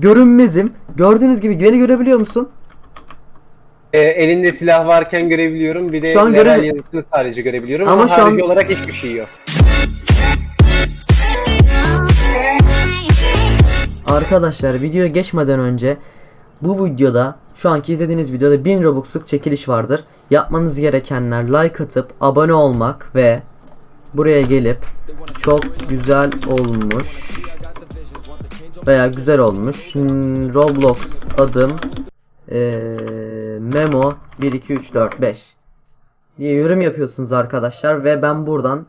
görünmezim. Gördüğünüz gibi beni görebiliyor musun? Ee, elinde silah varken görebiliyorum. Bir de Şu an göremi- yazısını sadece görebiliyorum. Ama Ama, şu an- olarak hiçbir şey yok. Arkadaşlar videoya geçmeden önce bu videoda şu anki izlediğiniz videoda 1000 Robux'luk çekiliş vardır. Yapmanız gerekenler like atıp abone olmak ve buraya gelip çok güzel olmuş veya güzel olmuş hmm, Roblox adım eee, Memo 1 2 3 4 5 diye yorum yapıyorsunuz arkadaşlar ve ben buradan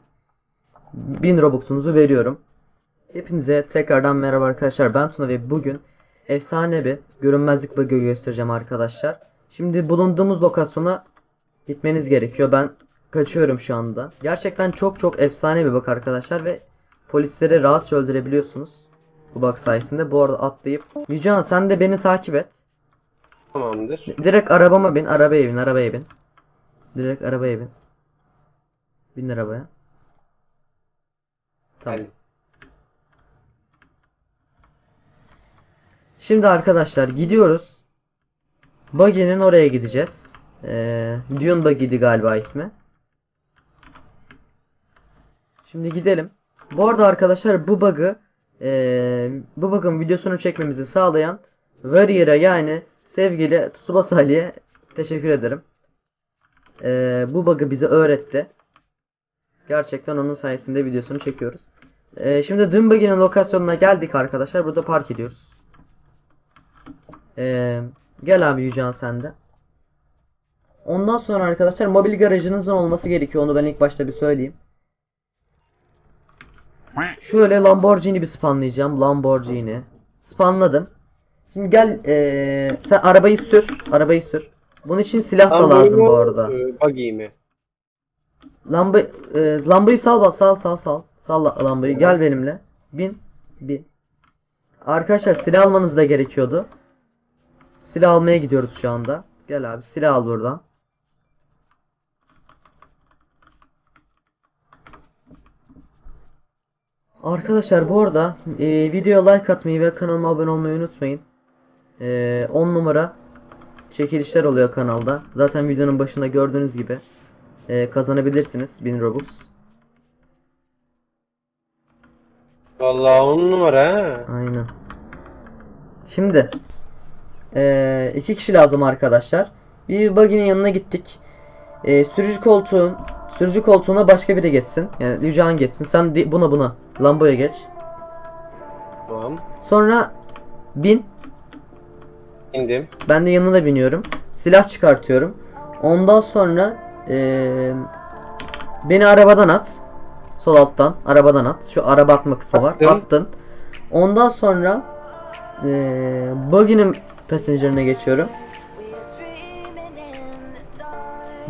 1000 Robux'unuzu veriyorum. Hepinize tekrardan merhaba arkadaşlar. Ben Tuna ve bugün efsane bir görünmezlik bug'ı göstereceğim arkadaşlar. Şimdi bulunduğumuz lokasyona gitmeniz gerekiyor. Ben kaçıyorum şu anda. Gerçekten çok çok efsane bir bug arkadaşlar ve polisleri rahatça öldürebiliyorsunuz. Bu bug sayesinde. Bu arada atlayıp Yücehan sen de beni takip et. Tamamdır. Direkt arabama bin, arabaya bin, arabaya bin. Direkt arabaya bin. Bin arabaya. Tamam. Şimdi arkadaşlar gidiyoruz. Buggy'nin oraya gideceğiz. Ee, Dune Buggy'di galiba ismi. Şimdi gidelim. Bu arada arkadaşlar bu bug'ı ee, bu bug'ın videosunu çekmemizi sağlayan Warrior'a yani sevgili Tsubasa Ali'ye teşekkür ederim. Ee, bu bug'ı bize öğretti. Gerçekten onun sayesinde videosunu çekiyoruz. Ee, şimdi Dune Buggy'nin lokasyonuna geldik arkadaşlar. Burada park ediyoruz. Ee, gel abi Yücan sende. Ondan sonra arkadaşlar mobil garajınızın olması gerekiyor. Onu ben ilk başta bir söyleyeyim. Şöyle Lamborghini bir spawnlayacağım. Lamborghini. Spawnladım. Şimdi gel ee, sen arabayı sür. Arabayı sür. Bunun için silah da lazım bu arada. e, Buggy mi? Lamba, e, lambayı sal bak sal sal sal. Sal la- lambayı gel benimle. Bin. Bin. Arkadaşlar silah almanız da gerekiyordu. Silah almaya gidiyoruz şu anda. Gel abi silah al buradan. Arkadaşlar bu arada e, videoya like atmayı ve kanalıma abone olmayı unutmayın. E, 10 numara çekilişler oluyor kanalda. Zaten videonun başında gördüğünüz gibi e, kazanabilirsiniz 1000 Robux. Vallahi on numara ha. Aynen. Şimdi eee, iki kişi lazım arkadaşlar. Bir buggy'nin yanına gittik. Eee, sürücü koltuğun sürücü koltuğuna başka biri geçsin. Yani Yücehan geçsin. Sen buna buna Lambo'ya geç. Tamam. Sonra bin. İndim. Ben de yanına biniyorum. Silah çıkartıyorum. Ondan sonra eee, beni arabadan at. Sol alttan arabadan at. Şu araba atma kısmı var. Attım. Attın. Ondan sonra eee buggy'nin passenger'ine geçiyorum.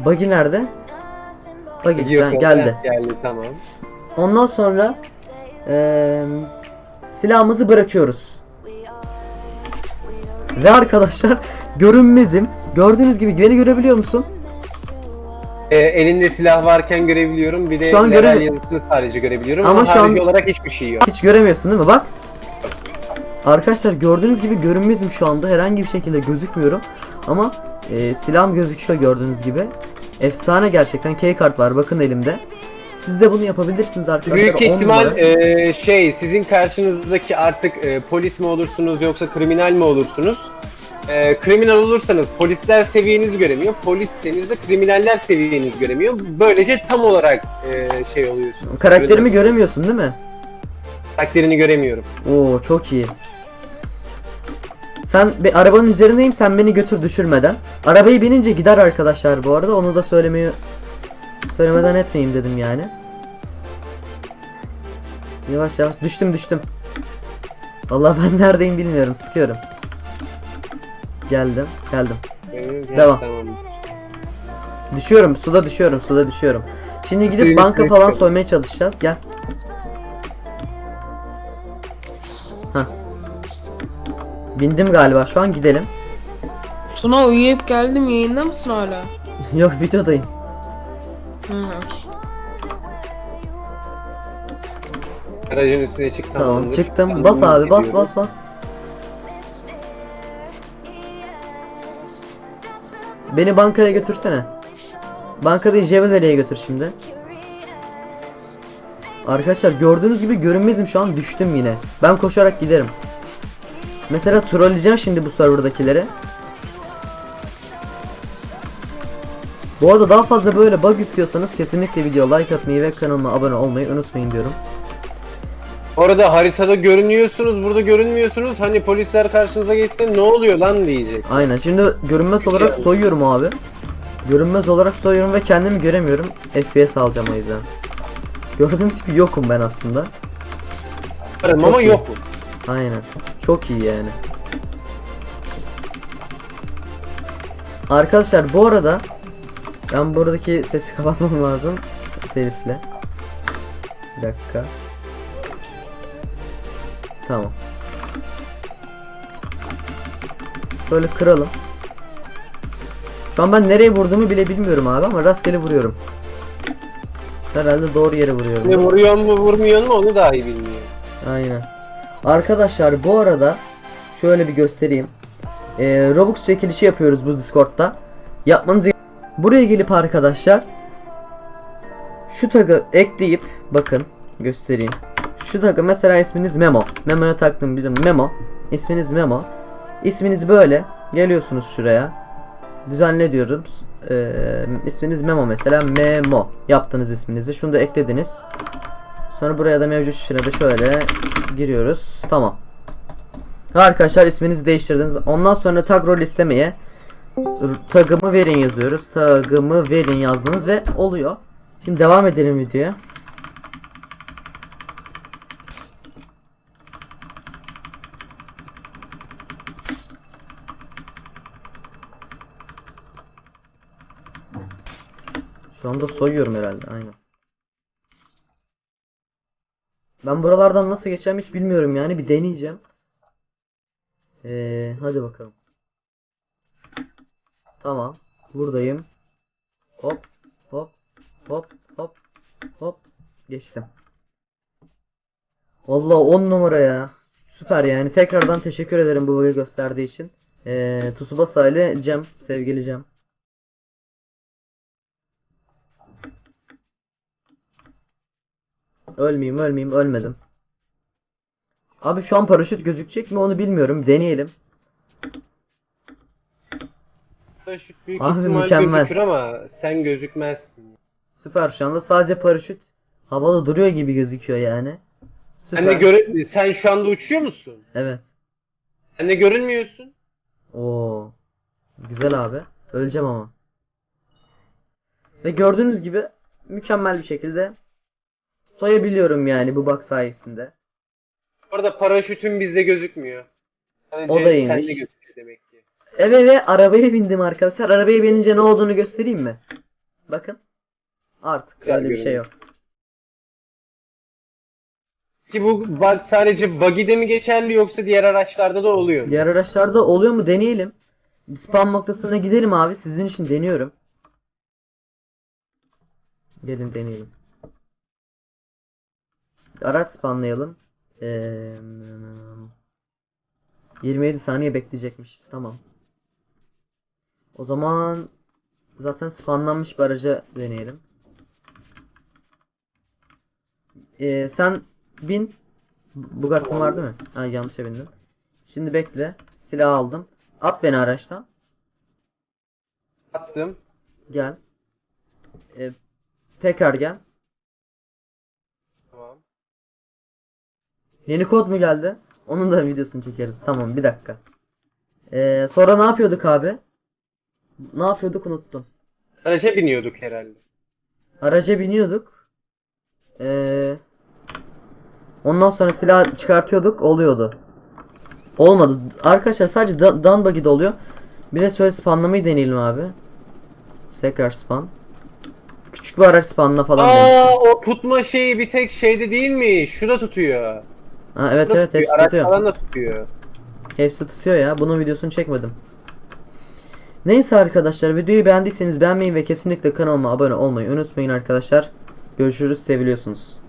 Buggy nerede? Buggy ha, kol- geldi. Geldi tamam. Ondan sonra eee, silahımızı bırakıyoruz. Ve arkadaşlar görünmezim. Gördüğünüz gibi beni görebiliyor musun? Ee, elinde silah varken görebiliyorum. Bir de Şu an göremi- yazısını sadece görebiliyorum. Ama Ama, şu an- olarak hiçbir şey yok. Hiç göremiyorsun değil mi? Bak. Arkadaşlar gördüğünüz gibi görünmezim şu anda. Herhangi bir şekilde gözükmüyorum. Ama e, silahım gözüküyor gördüğünüz gibi. Efsane gerçekten. K-kart var bakın elimde. Siz de bunu yapabilirsiniz arkadaşlar. Büyük 10 ihtimal numara. e, şey sizin karşınızdaki artık e, polis mi olursunuz yoksa kriminal mi olursunuz? E, kriminal olursanız polisler seviyenizi göremiyor. Polisseniz de kriminaller seviyenizi göremiyor. Böylece tam olarak e, şey oluyorsunuz. Karakterimi göremiyorsun değil mi? Karakterini göremiyorum. Oo çok iyi. Sen bir arabanın üzerindeyim sen beni götür düşürmeden. Arabayı binince gider arkadaşlar bu arada onu da söylemeyi söylemeden etmeyeyim dedim yani. Yavaş yavaş düştüm düştüm. Vallahi ben neredeyim bilmiyorum sıkıyorum. Geldim geldim. E, Devam. Tamam. Düşüyorum suda düşüyorum suda düşüyorum. Şimdi gidip banka falan soymaya çalışacağız gel. Hah. Bindim galiba şu an gidelim. Tuna uyuyup geldim yayında mısın hala? Yok videodayım. Hı. Aracın üstüne çıktım. Tamam çıktım. Bas abi bas bas bas. Beni bankaya götürsene. Banka değil Jevelery'e götür şimdi. Arkadaşlar gördüğünüz gibi görünmezim şu an düştüm yine. Ben koşarak giderim. Mesela trolleyeceğim şimdi bu serverdakileri. Bu arada daha fazla böyle bug istiyorsanız kesinlikle video like atmayı ve kanalıma abone olmayı unutmayın diyorum. Orada haritada görünüyorsunuz, burada görünmüyorsunuz. Hani polisler karşınıza geçse ne oluyor lan diyecek. Aynen şimdi görünmez olarak şey soyuyorum abi. Görünmez olarak soyuyorum ve kendimi göremiyorum. FPS alacağım o yüzden. Gördüğünüz gibi yokum ben aslında. Varım ama iyi. Aynen. Çok iyi yani. Arkadaşlar bu arada ben buradaki sesi kapatmam lazım. Serifle. Bir dakika. Tamam. Böyle kıralım. Şu an ben nereye vurduğumu bile bilmiyorum abi ama rastgele vuruyorum. Herhalde doğru yere vuruyorum. Ne vuruyor mu vurmuyor mu onu dahi bilmiyor. Aynen. Arkadaşlar bu arada şöyle bir göstereyim. Ee, Robux çekilişi yapıyoruz bu Discord'da. Yapmanız buraya gelip arkadaşlar şu tagı ekleyip bakın göstereyim. Şu tagı mesela isminiz Memo. Memo'ya taktım biliyorum Memo. İsminiz Memo. İsminiz böyle. Geliyorsunuz şuraya. Düzenle diyoruz. Ee, isminiz Memo mesela. Memo. Yaptınız isminizi. Şunu da eklediniz. Sonra buraya da mevcut şifrede şöyle giriyoruz. Tamam. Arkadaşlar isminizi değiştirdiniz. Ondan sonra tag rol istemeye tagımı verin yazıyoruz. Tagımı verin yazdınız ve oluyor. Şimdi devam edelim videoya. Şu anda soyuyorum herhalde aynen. Ben buralardan nasıl geçeceğim hiç bilmiyorum yani bir deneyeceğim. Ee, hadi bakalım. Tamam. Buradayım. Hop hop hop hop hop geçtim. Vallahi 10 numara ya. Süper yani. Tekrardan teşekkür ederim bu bug'ı gösterdiği için. Ee, Tsubasa ile Cem, sevgili Cem. Ölmeyeyim ölmeyeyim ölmedim. Abi şu an paraşüt gözükecek mi onu bilmiyorum. Deneyelim. Paraşüt büyük Abi ihtimal mükemmel. gözükür ama sen gözükmezsin. Süper şu anda sadece paraşüt havada duruyor gibi gözüküyor yani. Süper. Sen de göre sen şu anda uçuyor musun? Evet. Sen de görünmüyorsun. Oo. Güzel abi. Öleceğim ama. Ve gördüğünüz gibi mükemmel bir şekilde soyabiliyorum yani bu bug sayesinde. Orada paraşütün bizde gözükmüyor. Sadece O da iyiymiş. Sende gözüküyor demek ki. Eve ve arabaya bindim arkadaşlar. Arabaya binince ne olduğunu göstereyim mi? Bakın. Artık Güzel öyle bir şey görünüyor. yok. Ki bu bug sadece buggy'de mi geçerli yoksa diğer araçlarda da oluyor mu? Diğer araçlarda oluyor mu deneyelim. Spam noktasına gidelim abi. Sizin için deniyorum. Gelin deneyelim. Araç spamlayalım. Ee, 27 saniye bekleyecekmişiz. Tamam. O zaman zaten spamlanmış bir araca deneyelim. Ee, sen bin. Bugatti'm var değil mi? Ha yanlışa bindim. Şimdi bekle. Silah aldım. At beni araçtan. Attım. Gel. Ee, tekrar gel. Tamam. Yeni kod mu geldi? Onun da videosunu çekeriz. Tamam bir dakika. Ee, sonra ne yapıyorduk abi? Ne yapıyorduk unuttum. Araca biniyorduk herhalde. Araca biniyorduk. Ee, ondan sonra silah çıkartıyorduk. Oluyordu. Olmadı. Arkadaşlar sadece da- down buggy'de oluyor. Bir de şöyle spamlamayı deneyelim abi. Tekrar spam. Küçük bir araç spamla falan deneyelim. Aa o tutma şeyi bir tek şeyde değil mi? Şurada tutuyor. Ha, evet Şurada evet tutuyor, hepsi Araç tutuyor. falan da tutuyor. Hepsi tutuyor ya. Bunun videosunu çekmedim. Neyse arkadaşlar videoyu beğendiyseniz beğenmeyi ve kesinlikle kanalıma abone olmayı unutmayın arkadaşlar. Görüşürüz seviliyorsunuz.